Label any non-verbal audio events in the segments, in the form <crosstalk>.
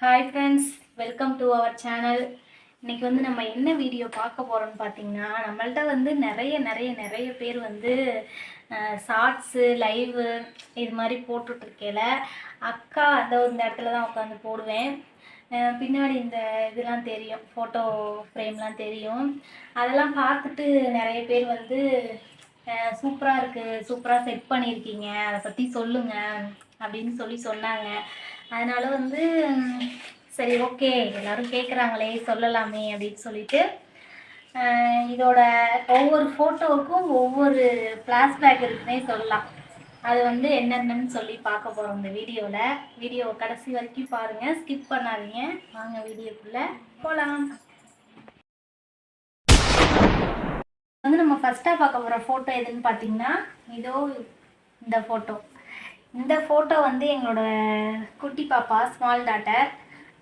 Hi friends welcome to our channel இன்றைக்கி வந்து நம்ம என்ன வீடியோ பார்க்க போகிறோம்னு பார்த்தீங்கன்னா நம்மள்ட்ட வந்து நிறைய நிறைய நிறைய பேர் வந்து ஷார்ட்ஸு லைவு இது மாதிரி போட்டுட்ருக்கேல அக்கா அந்த இந்த இடத்துல தான் உட்காந்து போடுவேன். பின்னாடி இந்த இதெல்லாம் தெரியும் ஃபோட்டோ ஃப்ரேம்லாம் தெரியும். அதெல்லாம் பார்த்துட்டு நிறைய பேர் வந்து சூப்பராக இருக்குது சூப்பராக செட் பண்ணியிருக்கீங்க அதை பற்றி சொல்லுங்கள் அப்படின்னு சொல்லி சொன்னாங்க. அதனால் வந்து சரி ஓகே எல்லோரும் கேட்குறாங்களே சொல்லலாமே அப்படின்னு சொல்லிட்டு இதோட ஒவ்வொரு ஃபோட்டோவுக்கும் ஒவ்வொரு ஃப்ளாஷ்பேக் இருக்குன்னே சொல்லலாம். அது வந்து என்னென்னு சொல்லி பார்க்க போகிறோம் இந்த வீடியோவில் வீடியோவை கடைசி வரைக்கும் பாருங்கள் ஸ்கிப் பண்ணாதீங்க. வாங்க வீடியோக்குள்ளே போகலாம் வந்து நம்ம ஃபஸ்ட்டாக பார்க்க போகிற ஃபோட்டோ எதுன்னு பார்த்தீங்கன்னா இதோ இந்த ஃபோட்டோ இந்த ஃபோட்டோ வந்து எங்களோட குட்டி பாப்பா ஸ்மால் டாட்டர்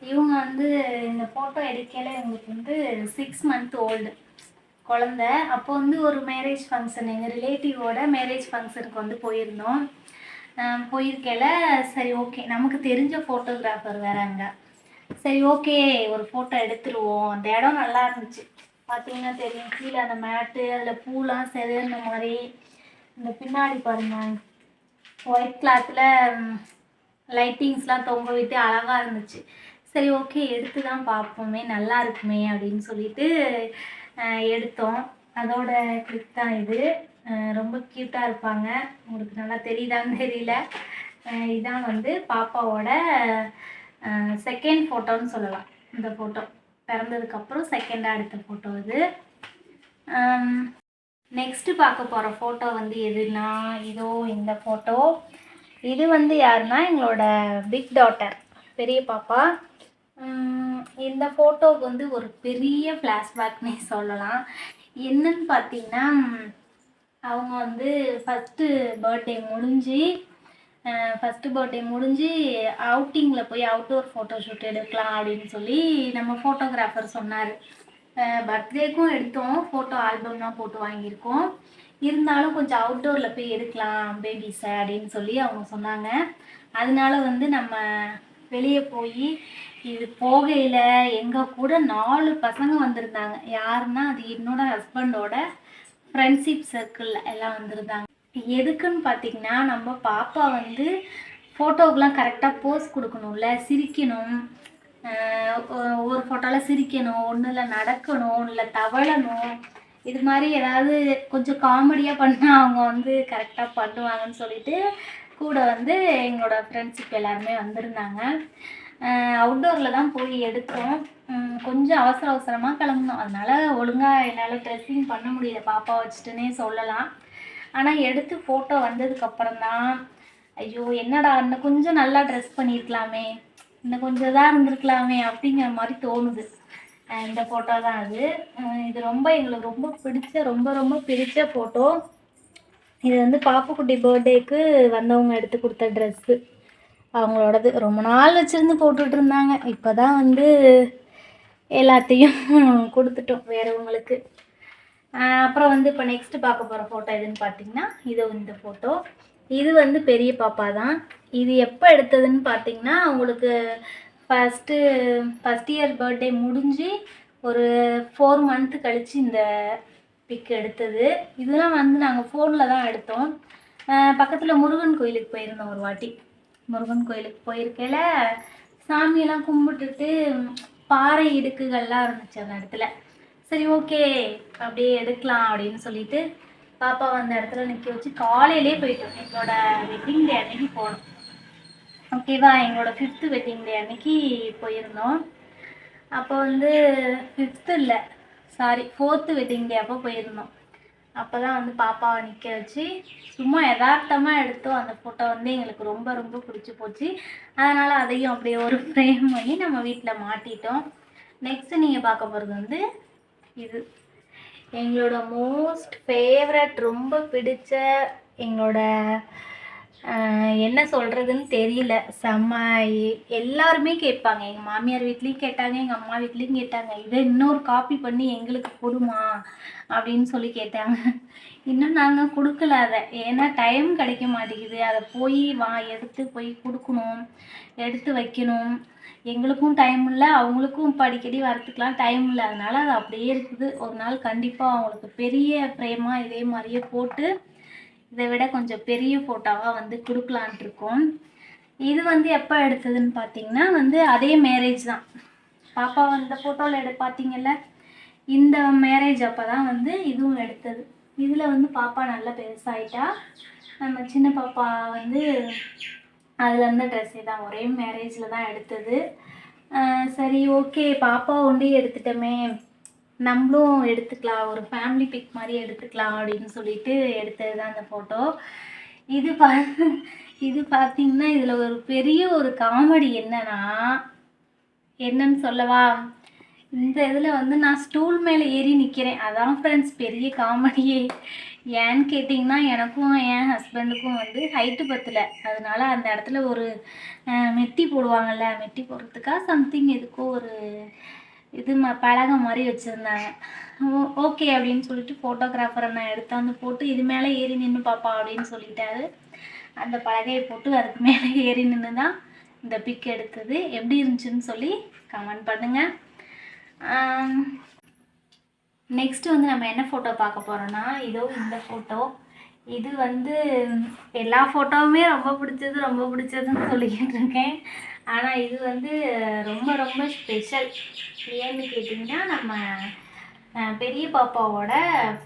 இவங்க வந்து இந்த ஃபோட்டோ எடுக்கையில இவங்களுக்கு வந்து சிக்ஸ் மந்த் ஓல்டு குழந்த. அப்போ வந்து ஒரு மேரேஜ் ஃபங்க்ஷன் எங்கள் ரிலேட்டிவோட மேரேஜ் ஃபங்க்ஷனுக்கு வந்து போயிருந்தோம். ஆஹ் சரி ஓகே நமக்கு தெரிஞ்ச ஃபோட்டோகிராஃபர் வேற அங்கே. சரி ஓகே ஒரு ஃபோட்டோ எடுத்துருவோம். அந்த இடம் நல்லா இருந்துச்சு. பார்த்தீங்கன்னா தெரியும். கீழே அந்த மேட்டு அதில் பூலாம் செதுன மாதிரி. இந்த பின்னாடி பாருங்க. ஒயிட் கிளாத்தில் லைட்டிங்ஸ்லாம் தொங்க விட்டு அழகாக இருந்துச்சு. சரி ஓகே எடுத்து தான் பார்ப்போமே நல்லா இருக்குமே அப்படின்னு சொல்லிட்டு எடுத்தோம். அதோட கிளிக் தான் இது. ரொம்ப க்யூட்டாக இருப்பாங்க. உங்களுக்கு நல்லா தெரியுதான்னு தெரியல. இதான் வந்து பாப்பாவோட செகண்ட் ஃபோட்டோன்னு சொல்லலாம். இந்த ஃபோட்டோ பிறந்ததுக்கப்புறம் செகண்டாக எடுத்த ஃபோட்டோ இது நெக்ஸ்ட்டு பார்க்க போகிற ஃபோட்டோ வந்து எதுனா இதோ இந்த ஃபோட்டோ இது வந்து யாருன்னா எங்களோட பிக் டாட்டர் பெரிய பாப்பா. இந்த ஃபோட்டோவுக்கு வந்து ஒரு பெரிய ஃப்ளாஷ்பேக்னே சொல்லலாம். என்னன்னு பார்த்தீங்கன்னா அவங்க வந்து ஃபஸ்ட்டு பர்த்டே முடிஞ்சு ஃபஸ்ட்டு பர்த்டே முடிஞ்சு அவுட்டிங்கில் போய் அவுட்டோர் ஃபோட்டோ ஷூட் எடுக்கலாம் அப்படின்னு சொல்லி நம்ம ஃபோட்டோகிராஃபர் சொன்னார். பர்த்டேக்கும் எடுத்தோம். ஃபோட்டோ ஆல்பம்லாம் போட்டு வாங்கியிருக்கோம். இருந்தாலும் கொஞ்சம் அவுட்டோரில் போய் எடுக்கலாம் பேபிஸை அப்படின்னு சொல்லி அவங்க சொன்னாங்க. அதனால வந்து நம்ம வெளியே போய் இது போகையில் எங்கள் கூட நாலு பசங்க வந்திருந்தாங்க. யாருன்னா அது என்னோட ஹஸ்பண்டோட ஃப்ரெண்ட்ஷிப் சர்க்கிளில் எல்லாம் வந்திருந்தாங்க. எதுக்குன்னு பார்த்தீங்கன்னா நம்ம பாப்பா வந்து ஃபோட்டோக்கெலாம் கரெக்டாக போஸ் கொடுக்கணும்ல சிரிக்கணும். ஒரு ஃபோட்டோவில் சிரிக்கணும் ஒன்றில் நடக்கணும் இல்லை தவழணும் இது மாதிரி ஏதாவது கொஞ்சம் காமெடியாக பண்ணால் அவங்க வந்து கரெக்டாக பண்ணுவாங்கன்னு சொல்லிட்டு கூட வந்து எங்களோட ஃப்ரெண்ட்ஷிப் எல்லாருமே வந்திருந்தாங்க. அவுட்டோரில் தான் போய் எடுத்தோம். கொஞ்சம் அவசர அவசரமாக கிளம்புனோம். அதனால் ஒழுங்காக என்னால் ட்ரெஸ்ஸிங் பண்ண முடியல. பாப்பா வச்சுட்டுனே சொல்லலாம். ஆனால் எடுத்து ஃபோட்டோ வந்ததுக்கப்புறம் தான் ஐயோ என்னடா இன்னும் கொஞ்சம் நல்லா ட்ரெஸ் பண்ணியிருக்கலாமே இன்னும் கொஞ்சம் இதாக இருந்திருக்கலாமே அப்படிங்கிற மாதிரி தோணுது. இந்த ஃபோட்டோ தான் அது. இது ரொம்ப எங்களுக்கு ரொம்ப பிடிச்ச ரொம்ப ரொம்ப பிடிச்ச ஃபோட்டோ இது வந்து பாப்புக்குட்டி பர்த்டேக்கு வந்தவங்க எடுத்து கொடுத்த ட்ரெஸ்ஸு அவங்களோடது ரொம்ப நாள் வச்சுருந்து போட்டுட்டு இருந்தாங்க. இப்போ தான் வந்து எல்லாத்தையும் <laughs> கொடுத்துட்டோம் வேறவங்களுக்கு அப்புறம் வந்து இப்போ நெக்ஸ்ட் பார்க்க போகிற ஃபோட்டோ எதுன்னு பார்த்தீங்கன்னா இது இந்த ஃபோட்டோ இது வந்து பெரிய பாப்பா தான். இது எப்போ எடுத்ததுன்னு பார்த்தீங்கன்னா அவங்களுக்கு ஃபஸ்ட்டு ஃபஸ்ட் இயர் பர்த்டே முடிஞ்சு ஒரு ஃபோர் மந்த்து கழித்து இந்த பிக் எடுத்தது. இதெல்லாம் வந்து நாங்கள் ஃபோனில் தான் எடுத்தோம். பக்கத்தில் முருகன் கோயிலுக்கு போயிருந்தோம் ஒரு வாட்டி. முருகன் கோயிலுக்கு போயிருக்கையில் சாமியெல்லாம் கும்பிட்டுட்டு பாறை இடுக்குகள்லாம் இருந்துச்சு அந்த இடத்துல. சரி ஓகே அப்படியே எடுக்கலாம் அப்படின்னு சொல்லிட்டு பாப்பா அந்த இடத்துல நிற்க வச்சு காலையிலே போயிட்டோம். எங்களோட வெட்டிங் டே அன்னைக்கு போனோம். ஓகேவா எங்களோட ஃபிஃப்த்து வெட்டிங் டே அன்னைக்கு போயிருந்தோம். அப்போ வந்து ஃபிஃப்த்து இல்லை சாரி ஃபோர்த்து வெட்டிங் டே அப்போ போயிருந்தோம். அப்போ தான் வந்து பாப்பாவை நிற்க வச்சு சும்மா யதார்த்தமாக எடுத்தோம். அந்த ஃபோட்டோ வந்து எங்களுக்கு ரொம்ப ரொம்ப பிடிச்சி போச்சு. அதனால் அதையும் அப்படியே ஒரு ஃப்ரேம் பண்ணி நம்ம வீட்டில் மாட்டிட்டோம். நெக்ஸ்ட்டு நீங்கள் பார்க்க போகிறது வந்து இது. எங்களோட மோஸ்ட் ஃபேவரட் ரொம்ப பிடிச்ச எங்களோட என்ன சொல்கிறதுன்னு தெரியல. செம்ம எல்லாருமே கேட்பாங்க. எங்கள் மாமியார் வீட்லேயும் கேட்டாங்க எங்கள் அம்மா வீட்லேயும் கேட்டாங்க. இதை இன்னொரு காப்பி பண்ணி எங்களுக்கு கொடுமா அப்படின்னு சொல்லி கேட்டாங்க. இன்னும் நாங்கள் கொடுக்கல அதை. ஏன்னா டைம் கிடைக்க மாட்டேங்குது. அதை போய் வா எடுத்து போய் கொடுக்கணும். எடுத்து வைக்கணும். எங்களுக்கும் டைம் இல்லை. அவங்களுக்கும் இப்போ அடிக்கடி டைம் இல்லை. அதனால் அது அப்படியே இருக்குது. ஒரு நாள் கண்டிப்பாக அவங்களுக்கு பெரிய ஃப்ரேமாக இதே மாதிரியே போட்டு இதை விட கொஞ்சம் பெரிய ஃபோட்டோவாக வந்து கொடுக்கலான்ட்டு இருக்கோம் இது வந்து எப்போ எடுத்ததுன்னு பார்த்தீங்கன்னா வந்து அதே மேரேஜ் தான். பாப்பா வந்த ஃபோட்டோவில் எடு பார்த்தீங்கல்ல? இந்த மேரேஜ் அப்போ தான் வந்து இதுவும் எடுத்தது. இதில் வந்து பாப்பா நல்லா பெருசாகிட்டா நம்ம சின்ன பாப்பா வந்து அதில் இருந்த ட்ரெஸ்ஸே தான் ஒரே மேரேஜில் தான் எடுத்தது. சரி ஓகே பாப்பா ஒன்றே எடுத்துட்டோமே. நம்மளும் எடுத்துக்கலாம் ஒரு ஃபேமிலி பிக் மாதிரி எடுத்துக்கலாம் அப்படின்னு சொல்லிட்டு எடுத்தது தான் அந்த ஃபோட்டோ இது பா இது பார்த்தீங்கன்னா இதில் ஒரு பெரிய ஒரு காமெடி என்னன்னா என்னன்னு சொல்லவா? இந்த இதில் வந்து நான் ஸ்டூல் மேலே ஏறி நிற்கிறேன் அதான் ஃப்ரெண்ட்ஸ் பெரிய காமெடியே ஏன்னு கேட்டிங்கன்னா எனக்கும் என் ஹஸ்பண்டுக்கும் வந்து ஹைட்டு பத்தலை. அதனால் அந்த இடத்துல ஒரு மெட்டி போடுவாங்கல்ல மெட்டி போடுறதுக்காக சம்திங் எதுக்கோ ஒரு இது ம பலகை மாதிரி வச்சுருந்தாங்க. ஓகே அப்படின்னு சொல்லிட்டு ஃபோட்டோகிராஃபரை நான் எடுத்தாந்து போட்டு இது மேலே ஏறி நின்று பாப்பா அப்படின்னு சொல்லிட்டாரு. அந்த பலகையை போட்டு அதுக்கு மேலே ஏறி நின்று தான் இந்த பிக் எடுத்தது. எப்படி இருந்துச்சுன்னு சொல்லி கமெண்ட் பண்ணுங்கள் நெக்ஸ்ட் வந்து நம்ம என்ன ஃபோட்டோ பார்க்க போகிறோன்னா இதோ இந்த ஃபோட்டோ இது வந்து எல்லா ஃபோட்டோவுமே ரொம்ப பிடிச்சது ரொம்ப பிடிச்சதுன்னு சொல்லிக்கிட்டு இருக்கேன். ஆனால் இது வந்து ரொம்ப ரொம்ப ஸ்பெஷல் ஏன்னு கேட்டிங்கன்னா நம்ம பெரிய பாப்பாவோட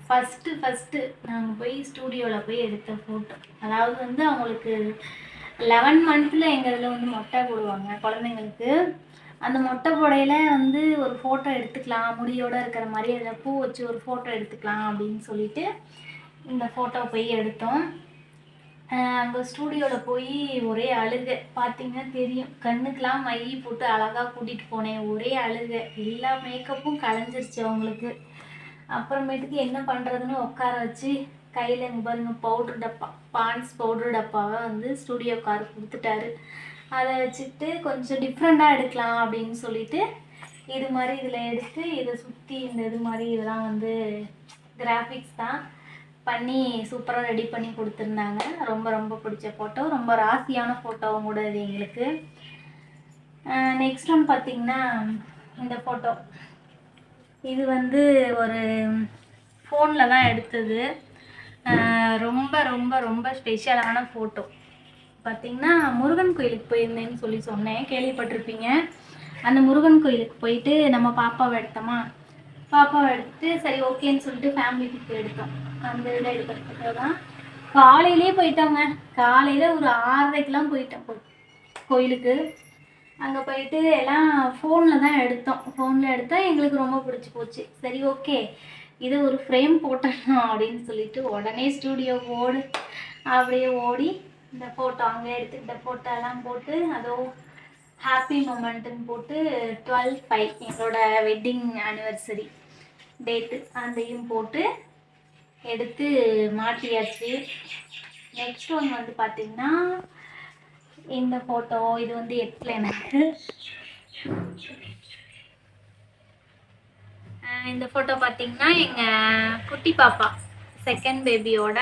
ஃபஸ்ட்டு ஃபஸ்ட்டு நாங்கள் போய் ஸ்டூடியோவில் போய் எடுத்த ஃபோட்டோ அதாவது வந்து அவங்களுக்கு லெவன் மந்த்தில் எங்கள் இதில் வந்து மொட்டை போடுவாங்க குழந்தைங்களுக்கு. அந்த மொட்டை புடையில வந்து ஒரு ஃபோட்டோ எடுத்துக்கலாம் முடியோடு இருக்கிற மாதிரி அதில் பூ வச்சு ஒரு ஃபோட்டோ எடுத்துக்கலாம் அப்படின்னு சொல்லிட்டு இந்த ஃபோட்டோ போய் எடுத்தோம். அங்கே ஸ்டூடியோவில் போய் ஒரே அழுகை. பார்த்தீங்கன்னா தெரியும். கண்ணுக்கெலாம் மை போட்டு அழகாக கூட்டிகிட்டு போனேன். ஒரே அழுகை. எல்லா மேக்கப்பும் கலைஞ்சிருச்சு அவங்களுக்கு. அப்புறமேட்டுக்கு என்ன பண்ணுறதுன்னு உட்கார வச்சு கையில் இங்கே பாருங்க பவுட்ரு டப்பா பான்ஸ் பவுட்ரு டப்பாவை வந்து ஸ்டூடியோ கார் கொடுத்துட்டாரு. அதை வச்சுட்டு கொஞ்சம் டிஃப்ரெண்ட்டாக எடுக்கலாம் அப்படின்னு சொல்லிட்டு இது மாதிரி இதில் எடுத்து இதை சுற்றி இந்த இது மாதிரி இதெல்லாம் வந்து கிராஃபிக்ஸ் தான். பண்ணி சூப்பராக ரெடி பண்ணி கொடுத்துருந்தாங்க. ரொம்ப ரொம்ப பிடிச்ச ஃபோட்டோ ரொம்ப ராசியான ஃபோட்டோவும் கூட இது எங்களுக்கு. நெக்ஸ்ட் ஒன் இந்த ஃபோட்டோ இது வந்து ஒரு ஃபோனில் தான் எடுத்தது. ரொம்ப ரொம்ப ரொம்ப ஸ்பெஷலான ஃபோட்டோ பார்த்திங்கன்னா முருகன் கோயிலுக்கு போயிருந்தேன்னு சொல்லி சொன்னேன். கேள்விப்பட்டிருப்பீங்க. அந்த முருகன் கோயிலுக்கு போயிட்டு நம்ம பாப்பாவை எடுத்தோமா? பாப்பாவை எடுத்துட்டு சரி ஓகேன்னு சொல்லிட்டு ஃபேமிலி பிக் எடுத்தோம். அந்த இதில் எடுக்கிறதுக்கு தான் காலையிலே போயிட்டோங்க. காலையில் ஒரு ஆறரைக்கெலாம் போயிட்டோம். கோ- கோயிலுக்கு. அங்கே போயிட்டு எல்லாம் ஃபோனில் தான் எடுத்தோம். ஃபோனில் எடுத்தால் எங்களுக்கு ரொம்ப பிடிச்சி போச்சு. சரி ஓகே இதை ஒரு ஃப்ரேம் போட்டணும் அப்படின்னு சொல்லிட்டு உடனே ஸ்டூடியோ ஓடு அப்படியே ஓடி இந்த ஃபோட்டோ அங்கே எடுத்துக்கிட்ட ஃபோட்டோ எல்லாம் போட்டு அதோ ஹாப்பி மூமெண்ட்டுன்னு போட்டு டுவெல் ஃபைவ் எங்களோட வெட்டிங் ஆனிவர்சரி டேட்டு அதையும் போட்டு எடுத்து மாட்டியாச்சு. நெக்ஸ்ட் ஒன் வந்து பார்த்திங்கன்னா இந்த ஃபோட்டோ இது வந்து எட்டில் எனக்கு. இந்த ஃபோட்டோ பார்த்தீங்கன்னா எங்கள் குட்டி பாப்பா செகண்ட் பேபியோட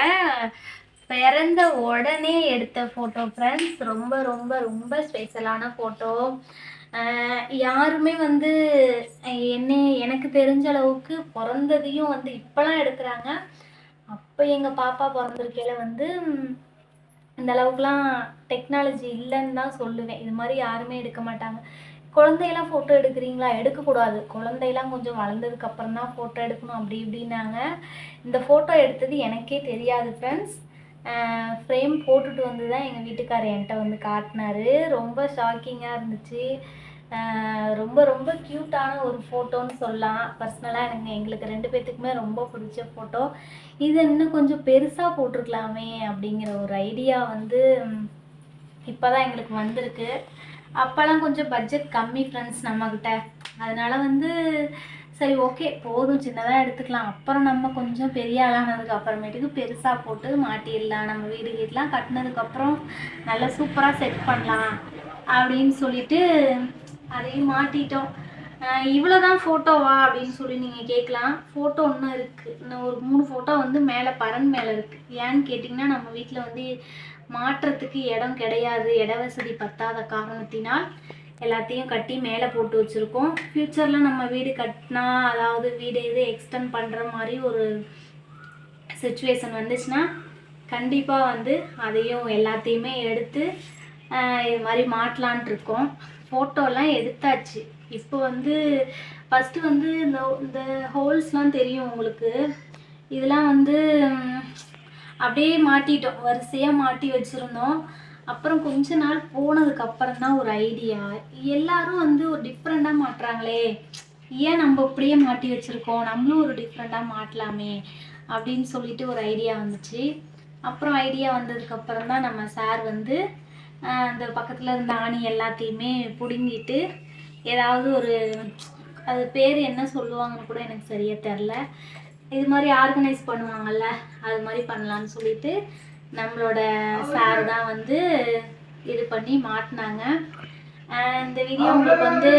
பிறந்த உடனே எடுத்த ஃபோட்டோ ஃப்ரெண்ட்ஸ் ரொம்ப ரொம்ப ரொம்ப ஸ்பெஷலான ஃபோட்டோ யாருமே வந்து என்ன எனக்கு தெரிஞ்ச அளவுக்கு பிறந்ததையும் வந்து இப்போலாம் எடுக்கிறாங்க. அப்போ எங்கள் பாப்பா பிறந்திருக்கையில வந்து இந்த அளவுக்குலாம் டெக்னாலஜி இல்லைன்னு தான் சொல்லுவேன். இது மாதிரி யாருமே எடுக்க மாட்டாங்க. குழந்தையெல்லாம் ஃபோட்டோ எடுக்கிறீங்களா? எடுக்கக்கூடாது. குழந்தையெல்லாம் கொஞ்சம் வளர்ந்ததுக்கு அப்புறம் தான் ஃபோட்டோ எடுக்கணும் அப்படி இப்படின்னாங்க. இந்த ஃபோட்டோ எடுத்தது எனக்கே தெரியாது ஃப்ரெண்ட்ஸ் ஃப்ரேம் போட்டுட்டு வந்து தான் எங்கள் வீட்டுக்காரர் என்கிட்ட வந்து காட்டினாரு. ரொம்ப ஷாக்கிங்காக இருந்துச்சு. ரொம்ப ரொம்ப க்யூட்டான ஒரு ஃபோட்டோன்னு சொல்லலாம். பர்சனலாக எனக்கு எங்களுக்கு ரெண்டு பேர்த்துக்குமே ரொம்ப பிடிச்ச ஃபோட்டோ இது இன்னும் கொஞ்சம் பெருசாக போட்டிருக்கலாமே அப்படிங்கிற ஒரு ஐடியா வந்து இப்போ தான் எங்களுக்கு வந்திருக்கு. அப்போல்லாம் கொஞ்சம் பட்ஜெட் கம்மி ஃப்ரெண்ட்ஸ் நம்மக்கிட்ட அதனால் வந்து சரி ஓகே போதும் சின்னதாக எடுத்துக்கலாம். அப்புறம் நம்ம கொஞ்சம் பெரிய ஆளானதுக்கு அப்புறமேட்டுக்கு பெருசாக போட்டு மாட்டிடலாம். நம்ம வீடு வீடெலாம் கட்டினதுக்கப்புறம் நல்லா சூப்பராக செட் பண்ணலாம் அப்படின்னு சொல்லிட்டு அதையும் மாட்டிட்டோம். இவ்வளோ தான் ஃபோட்டோவா அப்படின்னு சொல்லி நீங்கள் கேட்கலாம். ஃபோட்டோ இன்னும் இருக்குது இன்னும் ஒரு மூணு ஃபோட்டோ வந்து மேலே பரன் மேலே இருக்குது ஏன்னு கேட்டிங்கன்னா நம்ம வீட்டில் வந்து மாற்றத்துக்கு இடம் கிடையாது. இட வசதி பத்தாத காரணத்தினால் எல்லாத்தையும் கட்டி மேலே போட்டு வச்சுருக்கோம். ஃப்யூச்சரில் நம்ம வீடு கட்டினா அதாவது வீடு இது எக்ஸ்டெண்ட் பண்ணுற மாதிரி ஒரு சுச்சுவேஷன் வந்துச்சுன்னா கண்டிப்பாக வந்து அதையும் எல்லாத்தையுமே எடுத்து இது மாதிரி மாட்டலான் இருக்கோம். ஃபோட்டோலாம் எடுத்தாச்சு. இப்போ வந்து ஃபஸ்ட்டு வந்து இந்த இந்த ஹோல்ஸ்லாம் தெரியும் உங்களுக்கு. இதெல்லாம் வந்து அப்படியே மாட்டிட்டோம். வரிசையாக மாட்டி வச்சுருந்தோம். அப்புறம் கொஞ்ச நாள் போனதுக்கு அப்புறம் தான் ஒரு ஐடியா எல்லாரும் வந்து ஒரு டிஃப்ரெண்ட்டாக மாட்டுறாங்களே. ஏன் நம்ம இப்படியே மாட்டி வச்சுருக்கோம்? நம்மளும் ஒரு டிஃப்ரெண்ட்டாக மாட்டலாமே அப்படின்னு சொல்லிட்டு ஒரு ஐடியா வந்துச்சு. அப்புறம் ஐடியா வந்ததுக்கப்புறம் தான் நம்ம சார் வந்து அந்த பக்கத்தில் இருந்த ஆணி எல்லாத்தையுமே பிடுங்கிட்டு ஏதாவது ஒரு அது பேர் என்ன சொல்லுவாங்கன்னு கூட எனக்கு சரியாக தெரில இது மாதிரி ஆர்கனைஸ் பண்ணுவாங்கல்ல அது மாதிரி பண்ணலான்னு சொல்லிட்டு நம்மளோட சார் தான் வந்து இது பண்ணி மாட்டினாங்க. இந்த வீடியோ உங்களுக்கு வந்து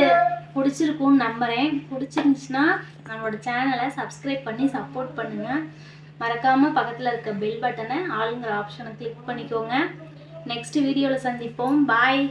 பிடிச்சிருக்கும்னு நம்புகிறேன் பிடிச்சிருந்துச்சுன்னா நம்மளோட சேனலை சப்ஸ்கிரைப் பண்ணி சப்போர்ட் பண்ணுங்கள் மறக்காமல் பக்கத்தில் இருக்க பெல் பட்டனை ஆளுங்கிற ஆப்ஷனை கிளிக் பண்ணிக்கோங்க. நெக்ஸ்ட் வீடியோவில் சந்திப்போம். பாய்.